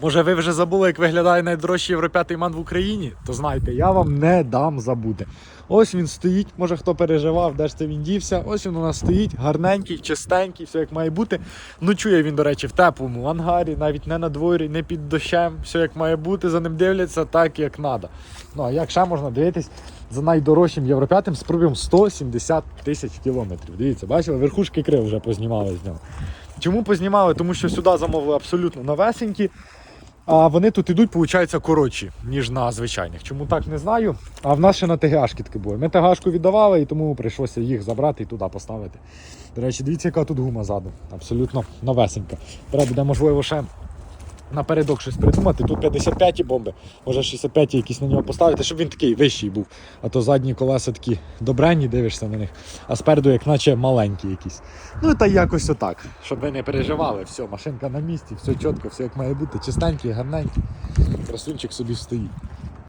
Може, ви вже забули, як виглядає найдорожчий Євро 5 ман в Україні? То знайте, я вам не дам забути. Ось він стоїть, може хто переживав, де ж це він дівся. Ось він у нас стоїть, гарненький, чистенький, все як має бути. Ночує він, до речі, в теплому ангарі, навіть не на дворі, не під дощем. Все як має бути, за ним дивляться так, як треба. Ну а як ще можна дивитись за найдорожчим Євро 5 з пробігом 170 тисяч кілометрів. Дивіться, бачили, верхушки крил вже познімали з нього. Чому познімали? Тому що сюди замовили абсолютно новесенькі. А вони тут ідуть, виходить, коротші, ніж на звичайних. Чому так не знаю. А в нас ще на ТГАшки таки були. Ми ТГАшку віддавали, і тому прийшлося їх забрати і туди поставити. До речі, дивіться, яка тут гума ззаду. Абсолютно новесенька. Треба буде, можливо, ще напередок щось придумати. Тут 55-ті бомби, може 65-ті якісь на нього поставити, щоб він такий вищий був. А то задні колеса такі добренні, дивишся на них, а спереду, як наче маленькі якісь. Ну та якось отак, щоб ви не переживали. Все, машинка на місці, все чітко, все як має бути, чистенький, гарненький. Красунчик собі стоїть.